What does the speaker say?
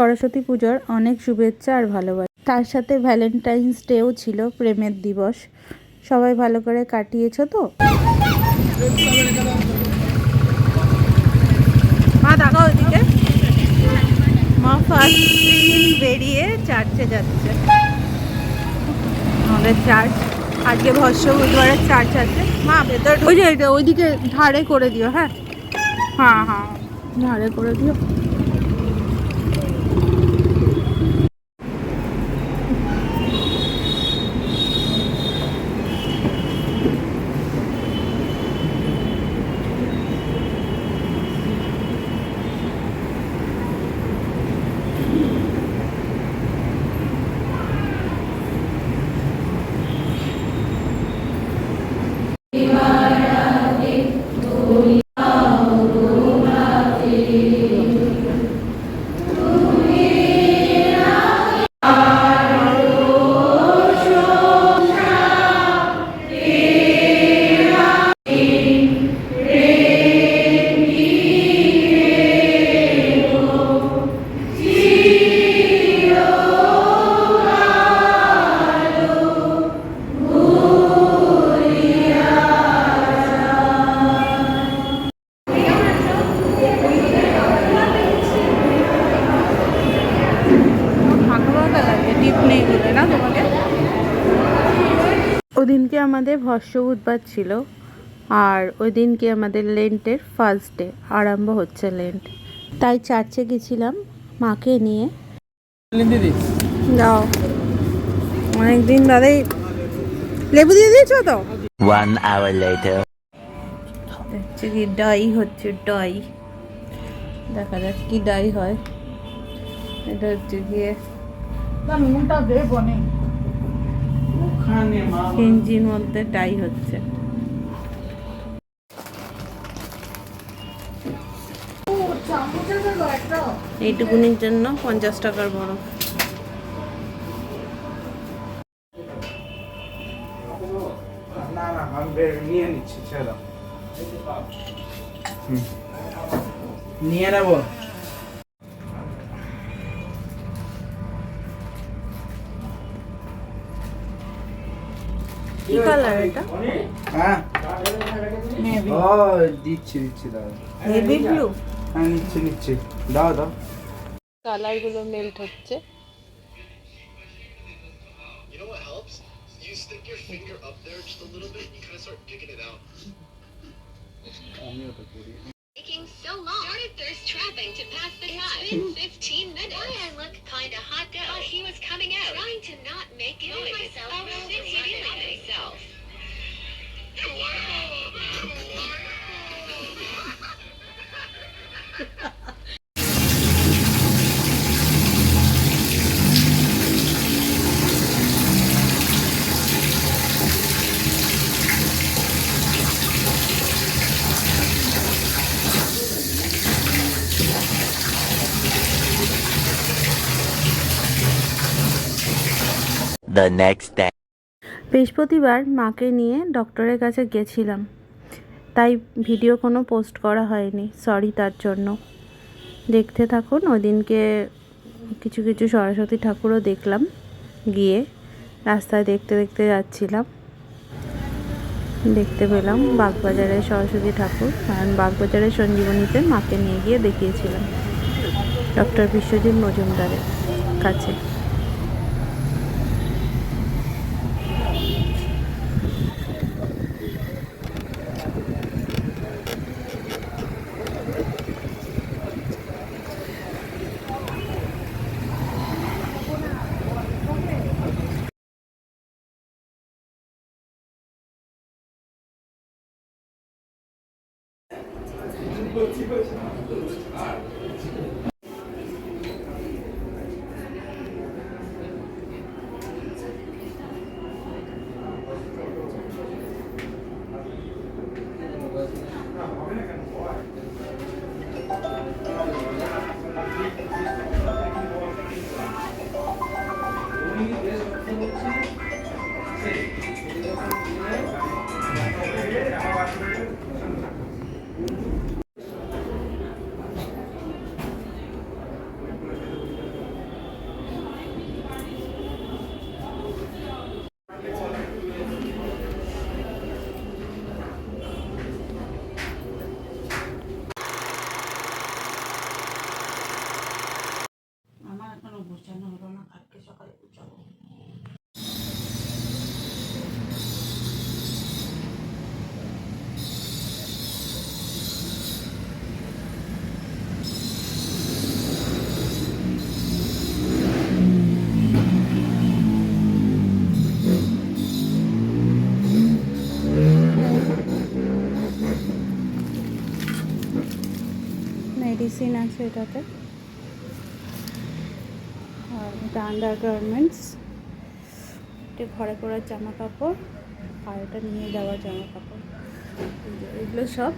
সরস্বতী পুজোর অনেক শুভেচ্ছা আর ভালোবাসা। তার সাথে ভ্যালেন্টাইন্স ডেও ছিল প্রেমের দিবস। সবাই ভালো করে কাটিয়েছো তো? মা দেখা ওইদিকে মা ফার্স্ট বেরিয়ে চার্চে যাচ্ছে। আমাদের চার্চ আজকে ভস্য বুধবারের চার্চ আছে। মা ভেতর ওই যে ওইদিকে ধারে করে দিও হ্যাঁ। হ্যাঁ হ্যাঁ। ধারে করে দিও। ওদিনকে আমাদের ভস্য বুধবার ছিল আর ওই দিনকে আমাদের লেন্টের ফার্স্ট ডে আরম্ভ হচ্ছে লেন্ট। তাই চার্চে গেছিলাম মাকে নিয়ে। দিদি? যাও অনেকদিন বাদেই লেবু দিয়ে দিয়েছ তো? One hour later. হচ্ছে কি ডাই হচ্ছে ডাই দেখা যাক কি ডাই হয়। এটা হচ্ছে গিয়ে ইঞ্জিন মধ্যে ডাই হচ্ছে। এইটুকুনির জন্য পঞ্চাশ টাকার বড়। নিয়ে নেব? কি কালার এটা হ্যাঁ ও দিচ্ছি দিচ্ছি দাও হেভি ব্লু হ্যাঁ নিচ্ছি নিচ্ছি দাও দাও কালারগুলো মেল্ট হচ্ছে You know what helps? You stick your finger up there just a little bit, you kind of start picking it out. Taking so long. Started thirst trapping to pass the time. It's been 15 minutes. Why I look kinda hot though. Thought he was coming out. Trying to not make noise. myself oh, The next day. বৃহস্পতিবার মাকে নিয়ে ডক্টরের কাছে গেছিলাম। তাই video কোনো post করা হয়নি, সরি তার জন্য। দেখতে থাকুন ওই দিনকে কিছু কিছু সরস্বতী ঠাকুরও দেখলাম, গিয়ে রাস্তায় দেখতে দেখতে যাচ্ছিলাম। দেখতে পেলাম বাগবাজারের সরস্বতী ঠাকুর, কারণ বাগবাজারের সঞ্জীবনীতে মাকে নিয়ে গিয়ে দেখিয়েছিলাম। ডক্টর বিশ্বজিৎ মজুমদারের কাছে। Sí. গোছানো হলো না কালকে সকালে গুছাবো মেডিসিন আছে এটাতে। এটা আন্ডার গার্মেন্টস। এটা ঘরে পরার জামা কাপড় আর এটা নিয়ে যাওয়ার জামা কাপড় এগুলো সব।